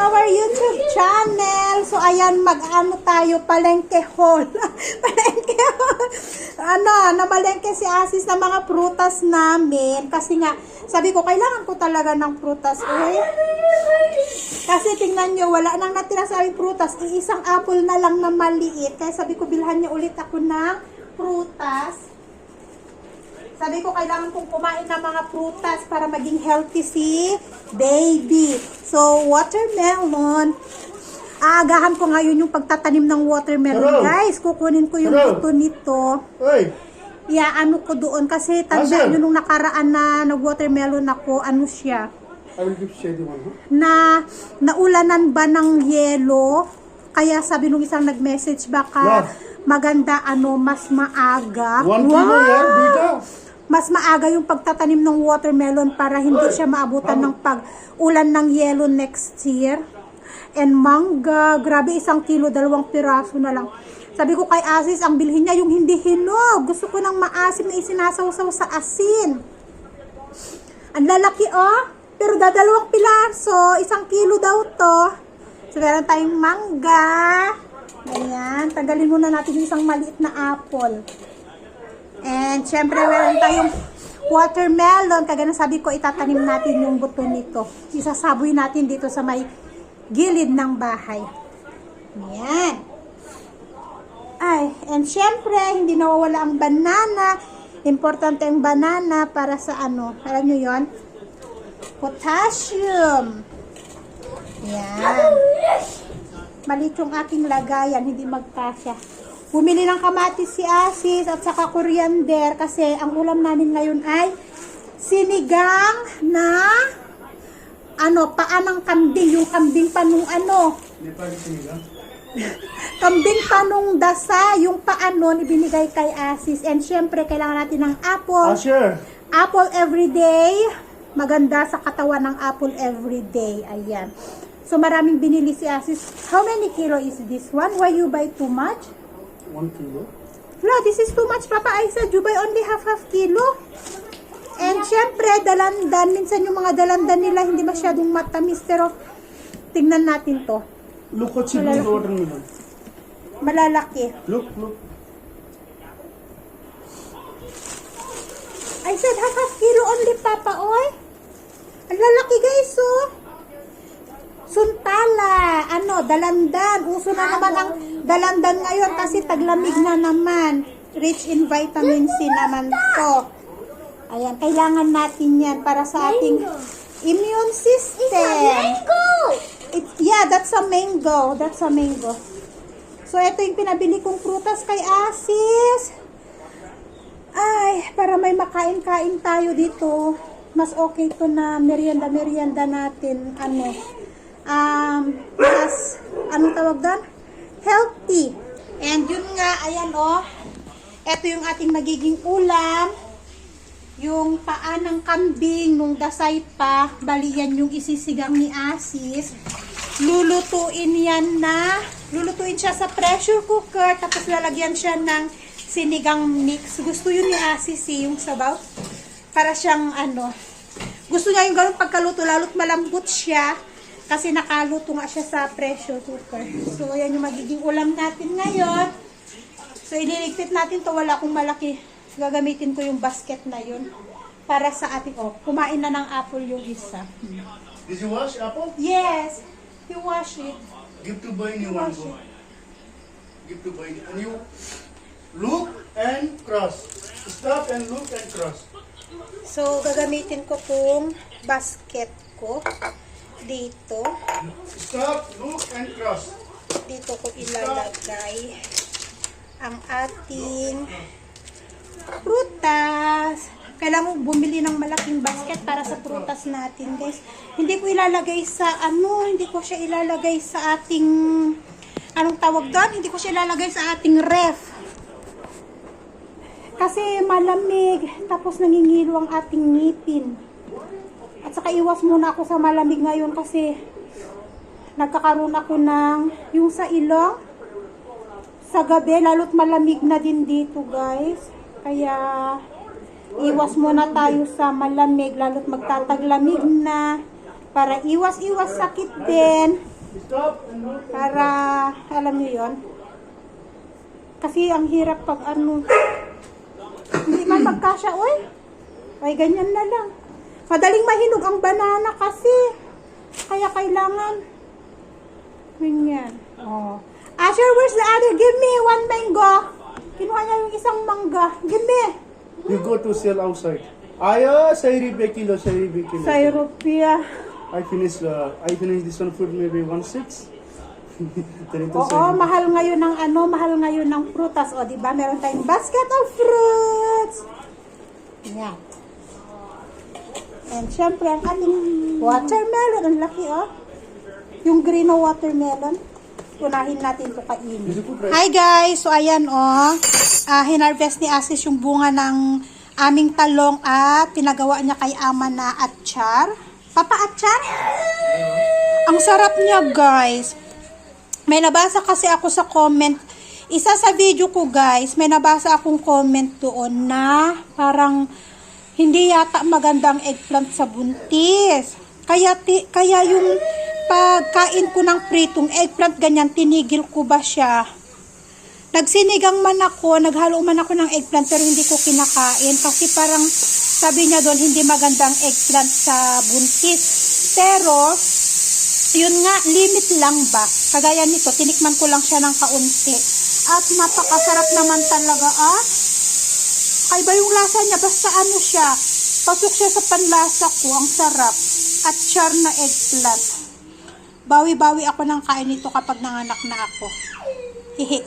our YouTube channel. So, ayan, mag-ano tayo, palengke haul. palengke haul. Ano, namalengke si Asis ng mga prutas namin. Kasi nga, sabi ko, kailangan ko talaga ng prutas. Eh. Kasi tingnan nyo, wala nang natira sa aming prutas. Iisang apple na lang na maliit. Kaya sabi ko, bilhan niya ulit ako ng prutas. Sabi ko, kailangan kong kumain ng mga prutas para maging healthy si baby. So, watermelon. Aagahan ko ngayon yung pagtatanim ng watermelon. Hello. Guys, kukunin ko yung Hello. buto nito. Hey, Iaano ko doon kasi tanda Asan? nyo nung nakaraan na nag-watermelon ako, ano siya, I will give shady one, huh? na naulanan ba ng yelo? Kaya sabi nung isang nag-message baka Yeah. maganda ano, mas maaga. One kilo yan, dito. Mas maaga yung pagtatanim ng watermelon para hindi siya maabutan ng pag-ulan ng yelo next year. And mangga, grabe isang kilo, dalawang piraso na lang. Sabi ko kay Asis, ang bilhin niya yung hindi hinog. Gusto ko ng maasim na isinasawsaw sa asin. Ang lalaki oh. Pero dadalawang pilaso, isang kilo daw to. So meron tayong mangga. Ayan, tanggalin muna natin yung isang maliit na apple. And syempre meron tayong watermelon. Kagaya ng sabi ko, itatanim natin yung buto nito. Isasaboy natin dito sa may gilid ng bahay. Ayan. Ay, and syempre, hindi nawawala ang banana. Importante ang banana para sa ano. Alam nyo yon Potassium. Yan. Malit yung aking lagayan, hindi magkasya. Bumili ng kamatis si Asis at saka coriander kasi ang ulam namin ngayon ay sinigang na ano, paa ng kambing, yung kambing pa nung ano, kambing pa nung dasa, yung paa nun, ibinigay kay Asis. And syempre, kailangan natin ng apple. Asher, Apple everyday. Maganda sa katawan ng apple everyday. Ayan. So, maraming binili si Asis. How many kilo is this one? Why you buy too much? One kilo. No, this is too much, Papa. I said you buy only half-half kilo. And syempre, dalandan. Minsan yung mga dalandan nila hindi masyadong matamis. Pero, tingnan natin to. Look what she did watermelon. Malalaki. Look, look. I said half-half kilo only, Papa, oy. Ang lalaki, guys, oh. Suntala, ano, dalandan. Uso na naman ang dalandan ngayon kasi taglamig na naman. Rich in vitamin C naman to. Ayan, kailangan natin yan para sa ating immune system. It, yeah, that's a mango. That's a mango. So, ito yung pinabili kong prutas kay Asis. Ay, para may makain-kain tayo dito. Mas okay to na merienda-merienda natin. Ano? Um, mas, anong tawag doon? Healthy. And yun nga, ayan oh. Ito yung ating magiging ulam. Yung paa ng kambing nung dasay pa. Bali yan yung isisigang ni Asis. Lulutuin yan na. Lulutuin siya sa pressure cooker. Tapos lalagyan siya ng sinigang mix. Gusto yun ni Asis eh, yung sabaw. Para siyang ano. Gusto niya yung ganun pagkaluto. Lalo't malambot siya. Kasi nakaluto nga siya sa pressure cooker. So, yan yung magiging ulam natin ngayon. So, ililigpit natin to Wala akong malaki. Gagamitin ko yung basket na yun. Para sa ating, oh, kumain na ng apple yung isa. Did you wash apple? Yes, you wash it. Give to boy new one. Give to boy. And you look and cross. Stop and look and cross. So, gagamitin ko tong basket ko. Dito. Stop, look and cross. Dito ko ilalagay ang ating prutas. Kailangan mo bumili ng malaking basket para sa prutas natin, guys. Hindi ko ilalagay sa ano, hindi ko siya ilalagay sa ating anong tawag doon? Hindi ko siya ilalagay sa ating ref. Kasi malamig, tapos nangingilo ang ating ngipin. At saka iwas muna ako sa malamig ngayon kasi nagkakaroon ako ng yung sa ilong sa gabi, lalo't malamig na din dito guys. Kaya iwas muna tayo sa malamig, lalo't magtataglamig na para iwas-iwas sakit din. Para, alam niyo yon Kasi ang hirap pag ano, hindi man magkasya, uy. Ay, ganyan na lang. Madaling mahinog ang banana kasi. Kaya kailangan. Ganyan. Oh. Asher, where's the other? Give me one mango. Kinuha niya yung isang mangga. Give me. You go to sell outside. Aya, sairi pe kilo, sairi pe kilo. Sa Europea. I finish. Uh, I finish this one food maybe one six. Oo, mahal ngayon ng ano, mahal ngayon ng prutas. O, di ba? Meron tayong basket of fruits. Yan. And syempre, ang ating watermelon. Ang laki, oh. Yung green na watermelon. Unahin natin ito kainin. Hi guys! So ayan oh, ah hinarvest ni Asis yung bunga ng aming talong at pinagawa niya kay ama na atchar. Papa atchar? Ang sarap niya guys. May nabasa kasi ako sa comment. Isa sa video ko guys, may nabasa akong comment doon na parang hindi yata magandang eggplant sa buntis. Kaya, ti, kaya yung pagkain ko ng pritong eggplant ganyan, tinigil ko ba siya? Nagsinigang man ako, naghalo man ako ng eggplant pero hindi ko kinakain kasi parang sabi niya doon hindi magandang eggplant sa buntis. Pero yun nga, limit lang ba? Kagaya nito, tinikman ko lang siya ng kaunti. At napakasarap naman talaga, ah. Ay ba yung lasa niya? Basta ano siya. Pasok siya sa panlasa ko. Ang sarap. At char na eggplant. Bawi-bawi ako ng kain nito kapag nanganak na ako. Hehe.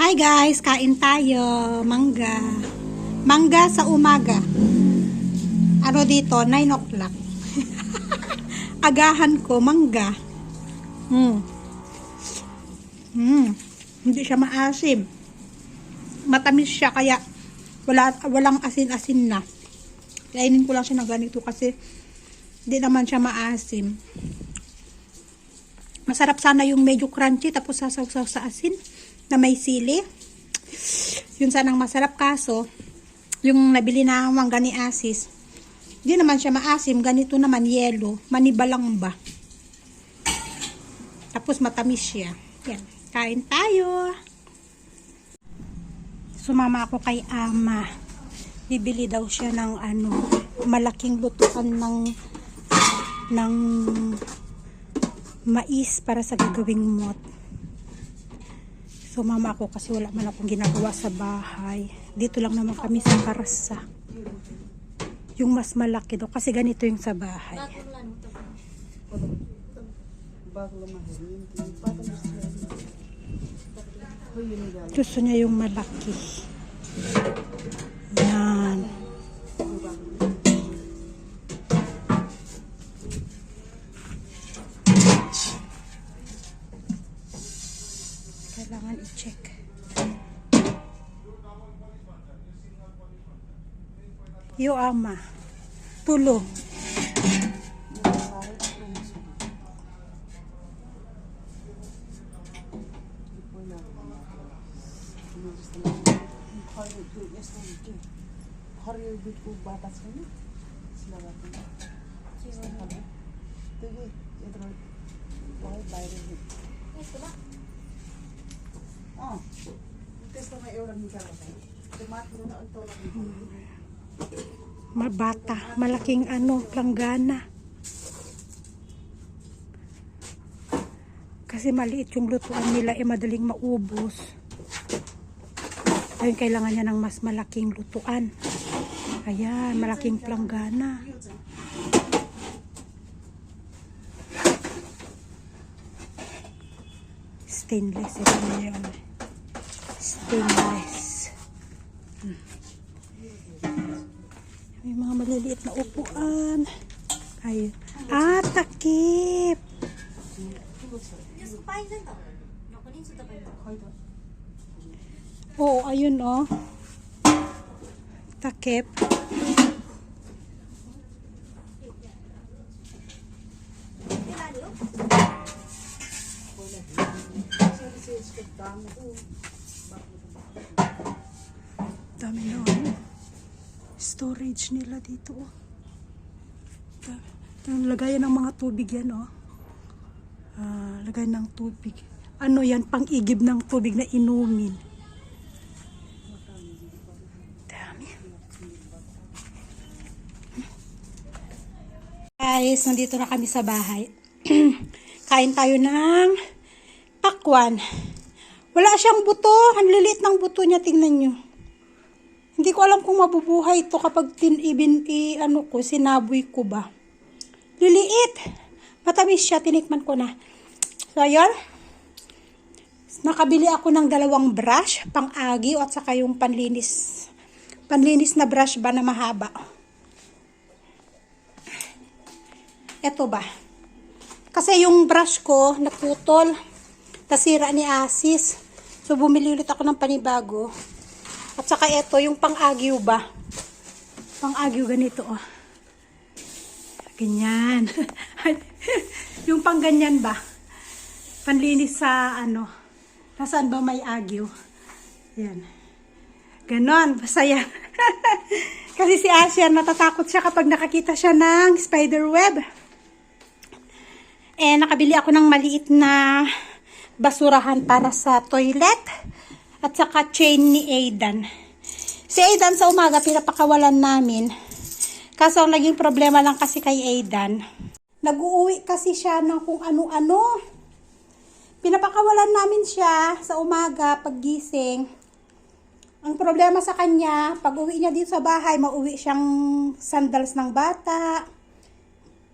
Hi guys, kain tayo. Mangga. Mangga sa umaga. Ano dito? 9 o'clock. Agahan ko, mangga. Hmm. Hmm. Hindi siya maasim. Matamis siya kaya wala walang asin-asin na. Kainin ko lang siya ng ganito kasi hindi naman siya maasim. Masarap sana yung medyo crunchy tapos sasawsaw sa asin na may sili. Yun sanang masarap kaso yung nabili na mangga ni Asis hindi naman siya maasim. Ganito naman yellow. Maniba lang ba? Tapos matamis siya. Yan. Kain tayo. Sumama ako kay ama. Bibili daw siya ng ano, malaking lutuan ng ng mais para sa gagawing mot. Sumama ako kasi wala man akong ginagawa sa bahay. Dito lang naman kami sa Karasa yung mas malaki daw kasi ganito yung sa bahay. Gusto niya yung malaki. Yan. Kailangan i-check. Yo ama. Tulo. Hari bit ko batas ko ni. Sila ba ko? Sila ba ko? Tugi, ito rin. Why bayre bit? Oh. Test na may orang ni karasay. Tumat mo na ang tolak ni. Mabata. Malaking ano, planggana. Kasi maliit yung lutuan nila, eh madaling maubos. Ayun, kailangan niya ng mas malaking lutuan. Ayan, malaking planggana. Stainless ito na yun. Stainless. May mga maliliit na upuan. Ayun. Ah, takip. Oo, ayun oh. Takip. Dami na ano. Storage nila dito oh. Lagayan ng mga tubig yan oh. Ah, lagay ng tubig. Ano yan? Pang-igib ng tubig na inumin. Guys, nandito na kami sa bahay. Kain tayo ng pakwan. Wala siyang buto. Ang lilit ng buto niya. Tingnan nyo. Hindi ko alam kung mabubuhay ito kapag tin ibin i ano ko sinaboy ko ba. Liliit. Matamis siya, tinikman ko na. So, ayun. Nakabili ako ng dalawang brush, pang-agiw at saka yung panlinis. Panlinis na brush ba na mahaba. Ito ba? Kasi yung brush ko naputol. Tasira ni Asis. So, bumili ulit ako ng panibago. At saka ito, yung pang-agiw ba? Pang-agiw ganito, oh. Ganyan. yung pang ganyan ba? Panlinis sa ano. Nasaan ba may agyo? Yan. Ganon. Basta yan. Kasi si Asya natatakot siya kapag nakakita siya ng spider web. Eh, nakabili ako ng maliit na basurahan para sa toilet. At saka chain ni Aidan. Si Aidan sa umaga, pinapakawalan namin. Kaso ang naging problema lang kasi kay Aidan, nag-uuwi kasi siya ng kung ano-ano. Pinapakawalan namin siya sa umaga paggising. Ang problema sa kanya, pag uwi niya dito sa bahay, mauwi siyang sandals ng bata,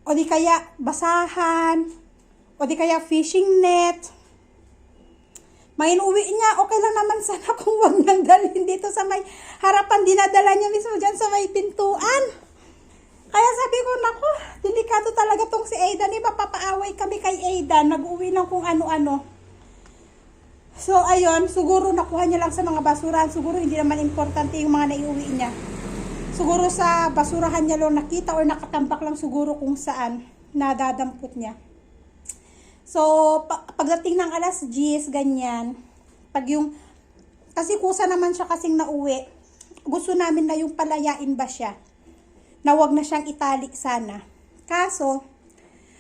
o di kaya basahan, o di kaya fishing net. May inuwi niya, okay lang naman sana kung wag nang dalhin dito sa may harapan, dinadala niya mismo dyan sa may pintuan. Kaya sabi ko, nako, delikado talaga tong si Aidan. Iba, papaaway kami kay Aidan. Nag-uwi ng kung ano-ano. So, ayun, siguro nakuha niya lang sa mga basurahan. Siguro hindi naman importante yung mga naiuwi niya. Siguro sa basurahan niya lang nakita or nakatambak lang siguro kung saan nadadampot niya. So, pa- pagdating ng alas 10, ganyan, pag yung, kasi kusa naman siya kasing nauwi, gusto namin na yung palayain ba siya na wag na siyang itali sana. Kaso,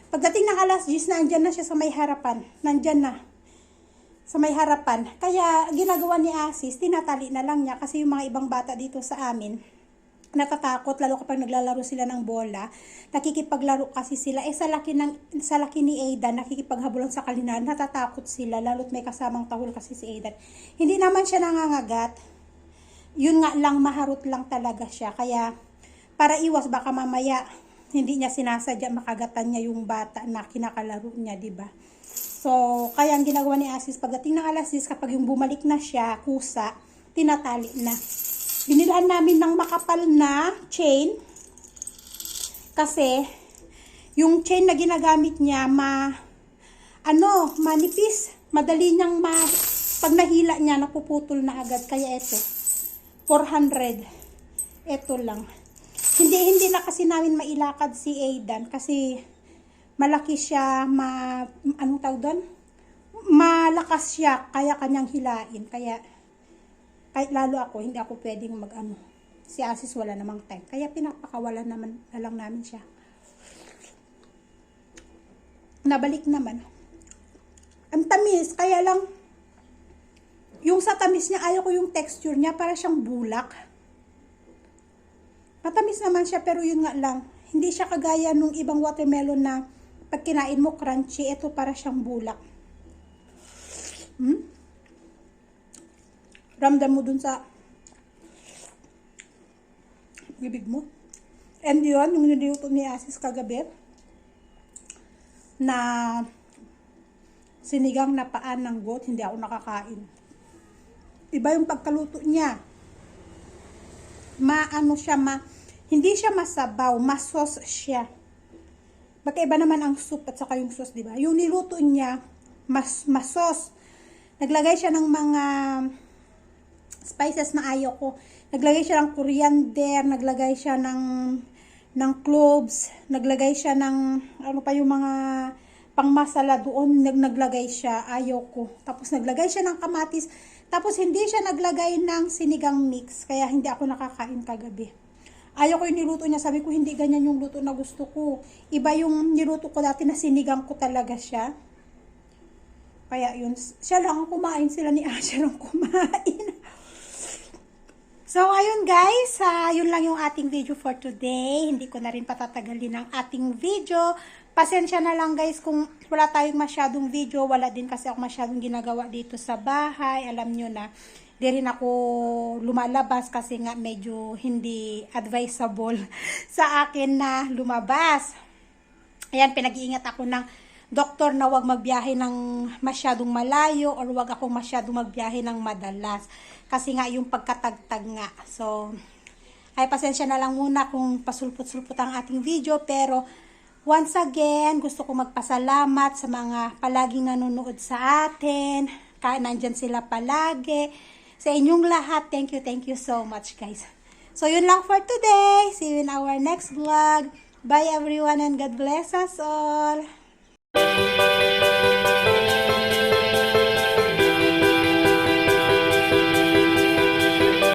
pagdating ng alas 10, nandyan na siya sa may harapan. Nandyan na. Sa may harapan. Kaya, ginagawa ni Asis, tinatali na lang niya kasi yung mga ibang bata dito sa amin, natatakot lalo kapag naglalaro sila ng bola nakikipaglaro kasi sila eh sa laki ng sa laki ni Aidan nakikipaghabulan sa kalinahan natatakot sila lalo't may kasamang tahol kasi si Aidan hindi naman siya nangangagat yun nga lang maharot lang talaga siya kaya para iwas baka mamaya hindi niya sinasadya makagatan niya yung bata na kinakalaro niya, di ba? So, kaya ang ginagawa ni Asis pagdating ng alas 10, kapag yung bumalik na siya, kusa, tinatali na. Binilhan namin ng makapal na chain. Kasi yung chain na ginagamit niya ma ano, manipis, madali niyang ma pag nahila niya napuputol na agad. Kaya ito 400 ito lang. Hindi hindi na kasi namin mailakad si Aidan kasi malaki siya ma anong tawag doon? Malakas siya kaya kanyang hilain. Kaya kahit lalo ako hindi ako pwedeng mag ano si Asis wala namang time kaya pinapakawalan naman na lang namin siya nabalik naman ang tamis kaya lang yung sa tamis niya ayaw ko yung texture niya para siyang bulak Matamis naman siya pero yun nga lang. Hindi siya kagaya nung ibang watermelon na pag kinain mo crunchy, ito para siyang bulak. Hmm? Ramdam mo dun sa bibig mo. And yun, yung niluto ni Asis kagabi na sinigang na paan ng goat, hindi ako nakakain. Iba yung pagkaluto niya maano siya, ma, hindi siya masabaw, masos siya. Magkaiba naman ang soup at saka yung sauce, di ba? Yung niluto niya, mas masos. Naglagay siya ng mga spices na ayaw ko. Naglagay siya ng coriander, naglagay siya ng ng cloves, naglagay siya ng ano pa yung mga pangmasala doon, nag naglagay siya, ayaw ko. Tapos naglagay siya ng kamatis, tapos hindi siya naglagay ng sinigang mix, kaya hindi ako nakakain kagabi. Ayaw ko yung niluto niya, sabi ko hindi ganyan yung luto na gusto ko. Iba yung niluto ko dati na sinigang ko talaga siya. Kaya yun, siya lang ang kumain, sila ni Asher ang kumain. So, ayun guys, ah, yun lang yung ating video for today. Hindi ko na rin patatagalin ang ating video. Pasensya na lang guys kung wala tayong masyadong video. Wala din kasi ako masyadong ginagawa dito sa bahay. Alam nyo na, di rin ako lumalabas kasi nga medyo hindi advisable sa akin na lumabas. Ayan, pinag-iingat ako ng doktor na wag magbiyahe ng masyadong malayo or wag akong masyadong magbiyahe ng madalas. Kasi nga yung pagkatagtag nga. So, ay pasensya na lang muna kung pasulpot-sulpot ang ating video. Pero, once again, gusto ko magpasalamat sa mga palaging nanonood sa atin. Ka nandyan sila palagi. Sa inyong lahat, thank you, thank you so much guys. So, yun lang for today. See you in our next vlog. Bye everyone and God bless us all. thank you